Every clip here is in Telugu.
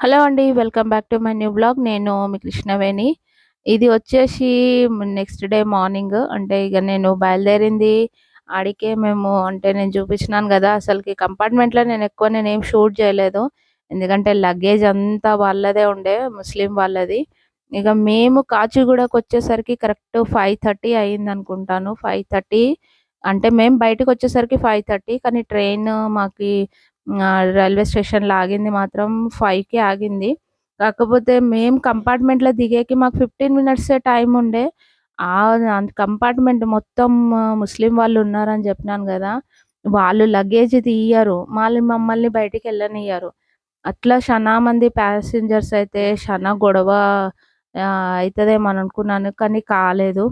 హలో అండి. Welcome back to my new blog. నేను మీ కృష్ణవేణి. ఇది వచ్చేసి నెక్స్ట్ డే మార్నింగ్ అంటే ఇక నేను బయలుదేరింది ఆడికే మేము అంటే నేను చూపించినాను కదా అసలుకి కంపార్ట్మెంట్లో నేను ఎక్కువ నేనేం షూట్ చేయలేదు. ఎందుకంటే లగేజ్ అంతా వాళ్ళదే ఉండే ముస్లిం వాళ్ళది. ఇక మేము కాచిగూడకు వచ్చేసరికి కరెక్ట్ ఫైవ్ థర్టీ అయింది అనుకుంటాను. ఫైవ్ థర్టీ అంటే మేము బయటకు వచ్చేసరికి ఫైవ్ థర్టీ కానీ ట్రైన్ మాకు రైల్వే స్టేషన్‌లో ఆగింది మాత్రం ఫైవ్కి ఆగింది. కాకపోతే మేము కంపార్ట్మెంట్‌లో దిగేకి మాకు 15 మినిట్సే టైం ఉండే. ఆ కంపార్ట్మెంట్ మొత్తం ముస్లిం వాళ్ళు ఉన్నారని చెప్పినాను కదా వాళ్ళు లగేజ్ తీయరు. మళ్ళీ మమ్మల్ని బయటికి వెళ్ళనియ్యరు అట్లా చనా మంది ప్యాసింజర్స్ అయితే చనా గొడవ అవుతుందేమో అని అనుకున్నాను. కానీ కాలేదు.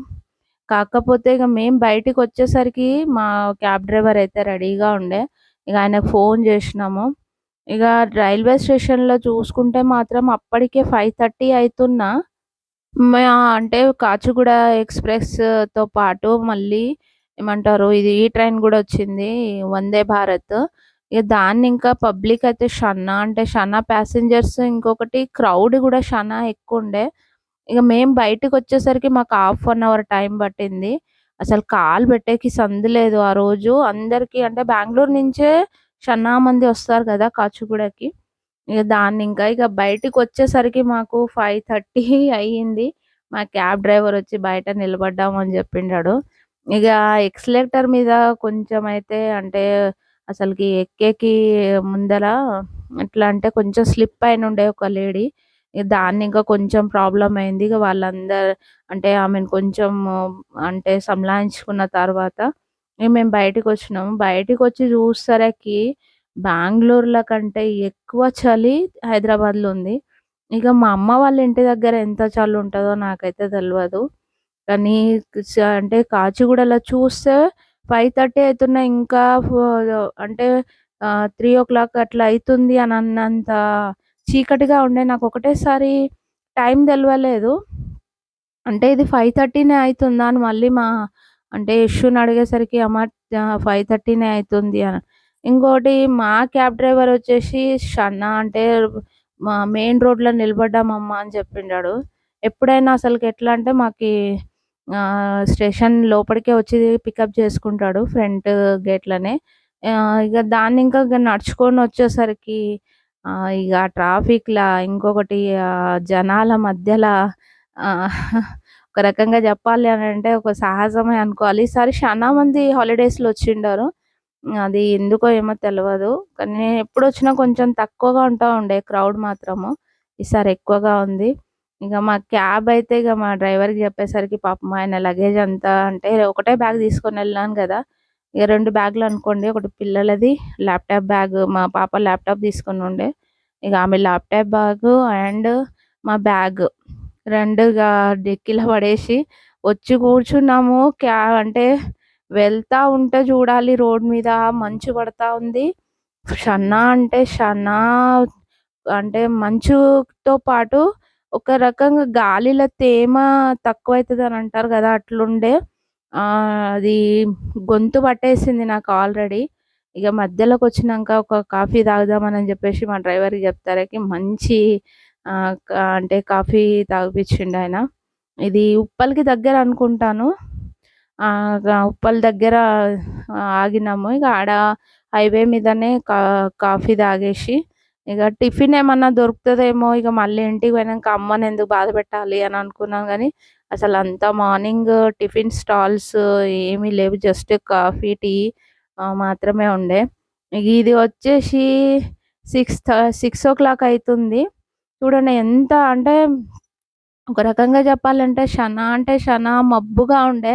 కాకపోతే ఇక మేము బయటికి వచ్చేసరికి మా క్యాబ్ డ్రైవర్ అయితే రెడీగా ఉండే. ఇక ఆయనకు ఫోన్ చేసినాము. ఇక రైల్వే స్టేషన్‌లో చూసుకుంటే మాత్రం అప్పటికే 5:30 అయితున్నా మే అంటే కాచిగూడ ఎక్స్‌ప్రెస్‌తో పాటు మళ్ళీ ఏమంటారు ఇది ఈ ట్రైన్ కూడా వచ్చింది. వందే భారత్. ఇక దాన్ని ఇంకా పబ్లిక్ అయితే షన్నా అంటే షన్నా ప్యాసింజర్స్ ఇంకొకటి క్రౌడ్ కూడా షన్నా ఎక్కువ ఉండే ఇక మేము బయటికొచ్చేసరికి మాకు హాఫ్ అన్ అవర్ టైం పట్టింది. అసలు కాలు పెట్టేకి సందు లేదు ఆ రోజు. అందరికి అంటే బెంగళూరు నుంచే షన్నా మంది వస్తారు కదా! కాచిగూడకి. ఇక దాన్ని ఇంకా ఇక బయటికి వచ్చేసరికి మాకు 5:30 అయ్యింది. మా క్యాబ్ డ్రైవర్ వచ్చి బయట నిలబడ్డాము అని చెప్పిండాడు. ఇక ఎక్స్లేటర్ మీద కొంచెం అయితే అంటే అసలుకి ఎక్కేకి ముందర ఎట్లా అంటే కొంచెం స్లిప్ అయినుండే ఒక లేడీ. దాన్ని ఇంకా కొంచెం ప్రాబ్లమ్ అయింది. ఇక వాళ్ళందరూ అంటే ఆమెను కొంచెం అంటే సంలాయించుకున్న తర్వాత ఇక మేము బయటికి వచ్చి చూసేసరికి బెంగళూరులో కంటే ఎక్కువ చలి హైదరాబాద్‌లో ఉంది. ఇక మా అమ్మ వాళ్ళ ఇంటి దగ్గర ఎంత చలి ఉంటుందో నాకైతే తెలియదు కానీ అంటే కాచిగూడలో చూస్తే ఫైవ్ థర్టీ అవుతున్నా ఇంకా అంటే త్రీ ఓ క్లాక్ అట్లా అవుతుంది అని అన్నంత చీకటిగా ఉండే. నాకు ఒకటేసారి టైం తెలవలేదు. అంటే ఇది ఫైవ్ థర్టీనే అవుతుందా అని మళ్ళీ మా అంటే ఇష్యూని అడిగేసరికి అమ్మ ఫైవ్ థర్టీనే అవుతుంది అని. ఇంకోటి మా క్యాబ్ డ్రైవర్ వచ్చేసి షన్నా అంటే మా మెయిన్ రోడ్‌లో నిలబడ్డామమ్మా అని చెప్పిండాడు. ఎప్పుడైనా అసలుకి ఎట్లా అంటే మాకి స్టేషన్ లోపలికే వచ్చి పికప్ చేసుకుంటాడు ఫ్రంట్ గేట్‌లోనే. ఇక దాన్ని ఇంకా నడుచుకొని వచ్చేసరికి ఇక ట్రాఫిక్‌లా ఇంకొకటి జనాల మధ్యలో ఒక రకంగా చెప్పాలి అని అంటే ఒక సాహసమే అనుకోవాలి. ఈసారి చాలా మంది హాలిడేస్‌లో వచ్చిండారు. అది ఎందుకో ఏమో తెలియదు కానీ నేను ఎప్పుడు వచ్చినా కొంచెం తక్కువగా ఉంటా ఉండే క్రౌడ్ మాత్రము. ఈసారి ఎక్కువగా ఉంది. ఇక మా క్యాబ్ అయితే ఇక మా డ్రైవర్‌కి చెప్పేసరికి పాపం ఆయన లగేజ్ అంతా అంటే ఒకటే బ్యాగ్ తీసుకొని వెళ్ళాను కదా! ఇక రెండు బ్యాగులు అనుకోండి. ఒకటి పిల్లలది ల్యాప్‌టాప్ బ్యాగ్ మా పాప ల్యాప్‌టాప్ తీసుకొని ఉండే. ఇక ఆమె ల్యాప్‌టాప్ బ్యాగ్ అండ్ మా బ్యాగ్ 2 ఇగ డిక్కీలో పడేసి వచ్చి కూర్చున్నాము. క్యా అంటే వెళ్తా ఉంటే చూడాలి రోడ్ మీద మంచు పడతా ఉంది. షన్నా అంటే షన్నా అంటే మంచుతో పాటు ఒక రకంగా గాలిలో తేమ తక్కువైతదని అంటారు కదా! అట్లుండే. అది గొంతు పట్టేసింది నాకు ఆల్రెడీ. ఇక మధ్యలోకి వచ్చినాక ఒక కాఫీ తాగుదామని చెప్పేసి మా డ్రైవర్‌కి చెప్తారకి మంచి అంటే కాఫీ తాగిపించిండు ఆయన ఇది ఉప్పల్‌కి దగ్గర అనుకుంటాను. ఉప్పల్ దగ్గర ఆగినాము. ఇక ఆడ హైవే మీదనే కా కాఫీ తాగేసి ఇక టిఫిన్ ఏమన్నా దొరుకుతుందేమో ఇక మళ్ళీ ఇంటికి పోయినాక అమ్మని ఎందుకు బాధ పెట్టాలి అని అనుకున్నాం కానీ అసలు అంతా మార్నింగ్ టిఫిన్ స్టాల్స్ ఏమీ లేవు. జస్ట్ కాఫీ, టీ మాత్రమే ఉండే. ఇది వచ్చేసి సిక్స్ సిక్స్ ఓ క్లాక్ అవుతుంది చూడండి ఎంత అంటే ఒక రకంగా చెప్పాలంటే షనా అంటే షనా మబ్బుగా ఉండే.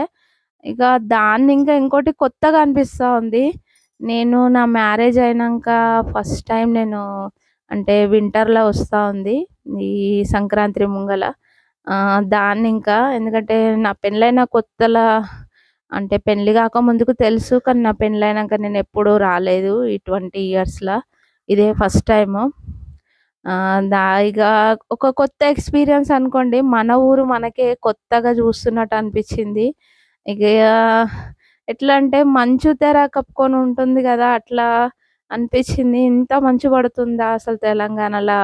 ఇక దాన్ని ఇంకా ఇంకోటి కొత్తగా అనిపిస్తూ ఉంది. నేను నా మ్యారేజ్ అయినాక ఫస్ట్ టైం నేను అంటే వింటర్‌లో వస్తూ ఉంది. ఈ సంక్రాంతి ముంగల. దాన్ని ఇంకా ఎందుకంటే నా పెళ్ళైన కొత్తల అంటే పెండ్లి కాక ముందుకు తెలుసు. కానీ నా పెండ్లయినాక నేను ఎప్పుడూ రాలేదు. ఈ ట్వంటీ ఇయర్స్లో ఇదే ఫస్ట్ టైము. ఆహ్, దా ఒక కొత్త ఎక్స్‌పీరియన్స్ అనుకోండి. మన ఊరు మనకే కొత్తగా చూస్తున్నట్టు అనిపించింది ఇక ఎట్లా అంటే మంచు తెర కప్పుకొని ఉంటుంది కదా అట్లా అనిపించింది ఇంత మంచు పడుతుందా అసలు తెలంగాణలో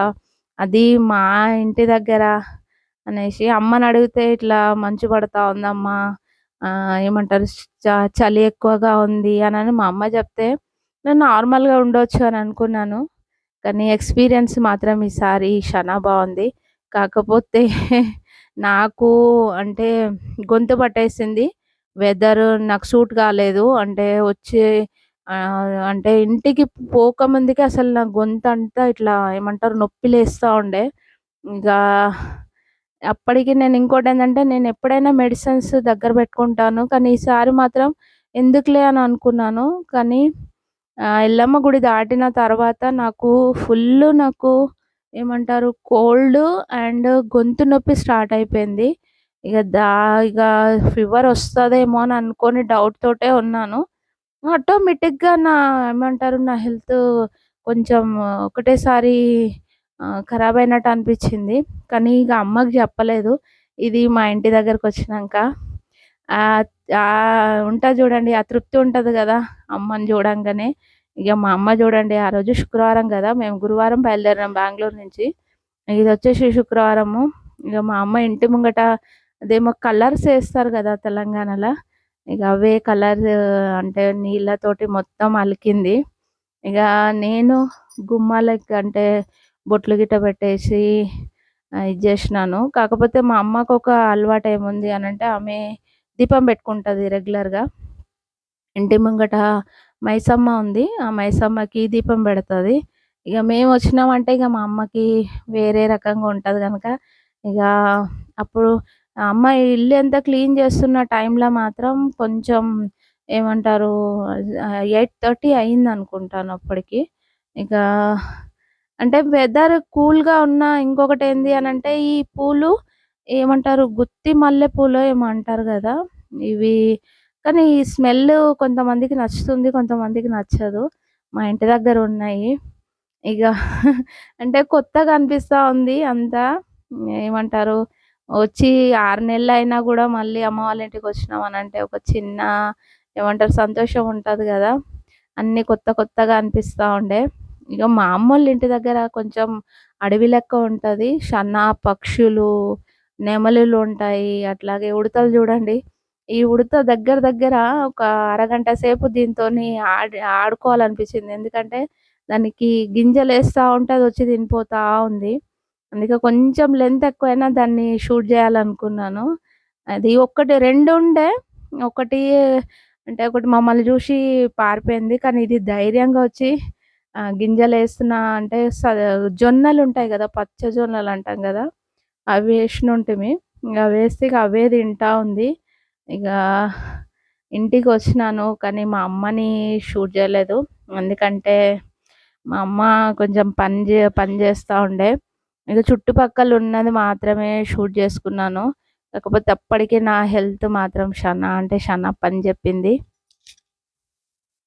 అది మా ఇంటి దగ్గర అనేసి అమ్మని అడిగితే ఇట్లా మంచు పడతా ఉందమ్మా ఏమంటారు చలి ఎక్కువగా ఉంది అని మా అమ్మ చెప్తే నేను నార్మల్గా ఉండొచ్చు అని అనుకున్నాను. కానీ ఎక్స్పీరియన్స్ మాత్రం ఈసారి చాలా బాగుంది. కాకపోతే నాకు అంటే గొంతు పట్టేసింది. వెదర్ నాకు సూట్ కాలేదు. అంటే వచ్చే అంటే ఇంటికి పోకముందుకే అసలు నా గొంతు అంతా ఇట్లా ఏమంటారు నొప్పి లేస్తూ ఉండే. ఇంకా అప్పటికి నేను ఇంకోటి ఏంటంటే నేను ఎప్పుడైనా మెడిసిన్స్ దగ్గర పెట్టుకుంటాను. కానీ ఈసారి మాత్రం ఎందుకులే అని అనుకున్నాను. కానీ ఎల్లమ్మ గుడి దాటిన తర్వాత నాకు ఫుల్ నాకు ఏమంటారు కోల్డ్ అండ్ గొంతు నొప్పి స్టార్ట్ అయిపోయింది. ఇక దా ఇక ఫీవర్ వస్తుందేమో అని అనుకొని డౌట్ తోటే ఉన్నాను. ఆటోమేటిక్గా నా ఏమంటారు నా హెల్త్ కొంచెం ఒకటేసారి ఖరాబ్ అయినట్టు అనిపించింది. కానీ ఇక అమ్మకి చెప్పలేదు. ఇది మా ఇంటి దగ్గరకు వచ్చినాక. ఉంటుంది చూడండి ఆ తృప్తి ఉంటుంది కదా అమ్మని చూడంగానే. ఇక మా అమ్మ చూడండి ఆ రోజు శుక్రవారం కదా మేము గురువారం బయలుదేరినాం బెంగళూరు నుంచి. ఇది వచ్చేసి శుక్రవారము. ఇక మా అమ్మ ఇంటి ముంగట అదేమో కలర్స్ వేస్తారు కదా తెలంగాణలో. ఇక అవే కలర్ అంటే నీళ్ళతోటి మొత్తం అలికింది. ఇక నేను గుమ్మాలకి అంటే బొట్లు గిట్ట పెట్టేసి ఇది చేసినాను. కాకపోతే మా అమ్మకు ఒక అలవాటు ఏముంది అని అంటే ఆమె దీపం పెట్టుకుంటుంది రెగ్యులర్గా. ఇంటి ముంగట మైసమ్మ ఉంది. ఆ మైసమ్మకి దీపం పెడుతుంది. ఇక మేము వచ్చినామంటే ఇక మా అమ్మకి వేరే రకంగా ఉంటుంది కనుక ఇక అప్పుడు అమ్మ ఇల్లు ఎంత క్లీన్ చేస్తున్న టైంలో మాత్రం కొంచెం ఏమంటారు ఎయిట్ థర్టీ అయింది అనుకుంటాను అప్పటికి. ఇక అంటే వెదర్ కూల్గా ఉన్న ఇంకొకటి ఏంది అని అంటే ఈ పూలు ఏమంటారు? గుత్తి మల్లె పూలు ఏమో అంటారు కదా? ఇవి కానీ ఈ స్మెల్ కొంతమందికి నచ్చుతుంది కొంతమందికి నచ్చదు. మా ఇంటి దగ్గర ఉన్నాయి. ఇక అంటే కొత్తగా అనిపిస్తూ ఉంది అంతా. ఏమంటారు? వచ్చి ఆరు నెలలు అయినా కూడా మళ్ళీ అమ్మ వాళ్ళ ఇంటికి వచ్చినాం అని అంటే ఒక చిన్న ఏమంటారు? సంతోషం ఉంటుంది కదా? అన్నీ కొత్త కొత్తగా అనిపిస్తూ ఉండే. ఇక మా అమ్మోళ్ళ ఇంటి దగ్గర కొంచెం అడవి లెక్క ఉంటుంది. సన్న పక్షులు నెమలులు ఉంటాయి. అట్లాగే ఉడతలు చూడండి. ఈ ఉడత దగ్గర దగ్గర ఒక అరగంట సేపు దీంతో ఆడి ఆడుకోవాలనిపించింది. ఎందుకంటే దానికి గింజలు వేస్తూ ఉంటే అది వచ్చి తినిపోతూ ఉంది. అందుకే కొంచెం లెంత్ ఎక్కువైనా దాన్ని షూట్ చేయాలనుకున్నాను. అది ఒక్కటి రెండు ఉండే. ఒకటి అంటే ఒకటి మమ్మల్ని చూసి పారిపోయింది. కానీ ఇది ధైర్యంగా వచ్చి గింజలు వేస్తున్నా అంటే జొన్నలు ఉంటాయి కదా పచ్చ జొన్నలు అంటాం కదా అవి వేసిన ఉంటుంది ఇక వేస్తే ఇక అవే తింటా ఉంది. ఇక ఇంటికి వచ్చినాను కానీ మా అమ్మని షూట్ చేయలేదు. ఎందుకంటే మా అమ్మ కొంచెం పని చే పని చేస్తూ ఉండే. ఇక చుట్టుపక్కల ఉన్నది మాత్రమే షూట్ చేసుకున్నాను. కాకపోతే అప్పటికే నా హెల్త్ మాత్రం షనా అంటే షనా పని చెప్పింది.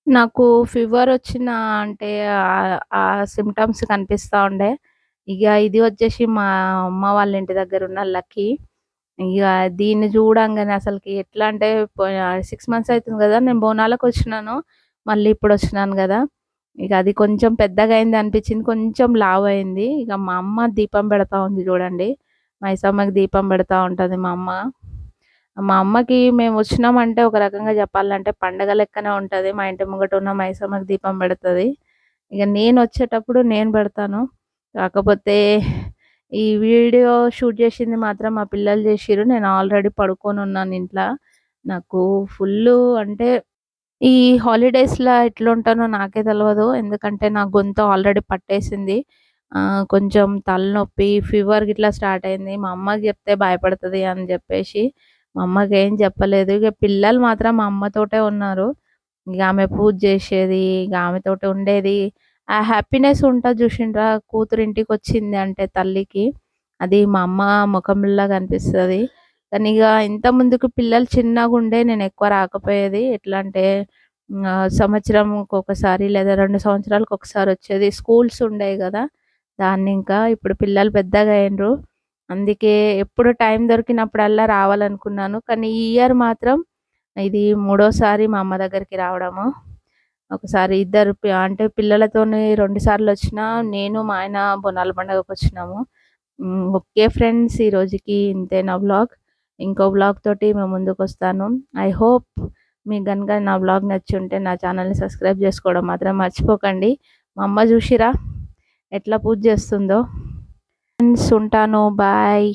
నాకు ఫీవర్ వచ్చిన అంటే ఆ సిమ్టమ్స్ కనిపిస్తూ ఉండే. ఇక ఇది వచ్చేసి మా అమ్మ వాళ్ళ ఇంటి దగ్గర ఉన్న లక్కీ. ఇక దీన్ని చూడంగానే అసలుకి ఎట్లా అంటే సిక్స్ మంత్స్ అవుతుంది కదా నేను బోనాలకు వచ్చినాను. మళ్ళీ ఇప్పుడు వచ్చినాను కదా. ఇక అది కొంచెం పెద్దగా అయింది అనిపించింది కొంచెం లావ్ అయింది ఇక మా అమ్మ దీపం పెడతా ఉంది చూడండి. మైసమ్మకి దీపం పెడతా ఉంటుంది మా అమ్మ. మా అమ్మకి మేము వచ్చినామంటే ఒక రకంగా చెప్పాలంటే పండగ లెక్కనే ఉంటుంది. మా ఇంటి ముంగట ఉన్న మైసమ్మకి దీపం పెడుతుంది. ఇక నేను వచ్చేటప్పుడు నేను పెడతాను. కాకపోతే ఈ వీడియో షూట్ చేసింది మాత్రం మా పిల్లలు చేసిరు నేను ఆల్రెడీ పడుకొని ఉన్నాను ఇంట్లో. నాకు ఫుల్ అంటే ఈ హాలిడేస్లో ఎట్లుంటానో నాకే తెలియదు ఎందుకంటే నా గొంతు ఆల్రెడీ పట్టేసింది. కొంచెం తలనొప్పి ఫీవర్ గిట్లా స్టార్ట్ అయింది. మా అమ్మకి చెప్తే భయపడుతుంది అని చెప్పేసి మా అమ్మకి ఏం చెప్పలేదు. ఇక పిల్లలు మాత్రం మా అమ్మతోటే ఉన్నారు. ఇక ఆమె పూజ చేసేది ఇక ఆమెతోటే ఉండేది. ఆ హ్యాపీనెస్ ఉంటుంది చూసిండ్రా. కూతురు ఇంటికి వచ్చింది అంటే తల్లికి. అది మా అమ్మ ముఖంలా కనిపిస్తుంది. కానీ ఇక ఇంత ముందుకు పిల్లలు చిన్నగా ఉండే నేను ఎక్కువ రాకపోయేది. ఎట్లా అంటే సంవత్సరం ఒకసారి లేదా రెండు సంవత్సరాలకు ఒకసారి వచ్చేది. స్కూల్స్ ఉండేవి కదా దాన్ని ఇంకా ఇప్పుడు పిల్లలు పెద్దగా అయినరు. అందుకే ఎప్పుడు టైం దొరికినప్పుడల్లా రావాలనుకున్నాను. కానీ ఈ ఇయర్ మాత్రం ఇది మూడోసారి మా అమ్మ దగ్గరికి రావడము. ఒకసారి ఇద్దరు అంటే పిల్లలతోని రెండు సార్లు వచ్చినా నేను మా ఆయన బొనాల పండుగకు వచ్చినాము. ఓకే ఫ్రెండ్స్ ఈ రోజుకి ఇంతే నా బ్లాగ్. ఇంకో బ్లాగ్ తోటి మేము ముందుకు వస్తాను. ఐ హోప్ మీకు కనుక నా బ్లాగ్ నచ్చి ఉంటే నా ఛానల్ని సబ్స్క్రైబ్ చేసుకోవడం మాత్రం మర్చిపోకండి. మా అమ్మ చూసిరా ఎట్లా పూజ చేస్తుందో. ఫ్రెండ్స్ ఉంటాను. బాయ్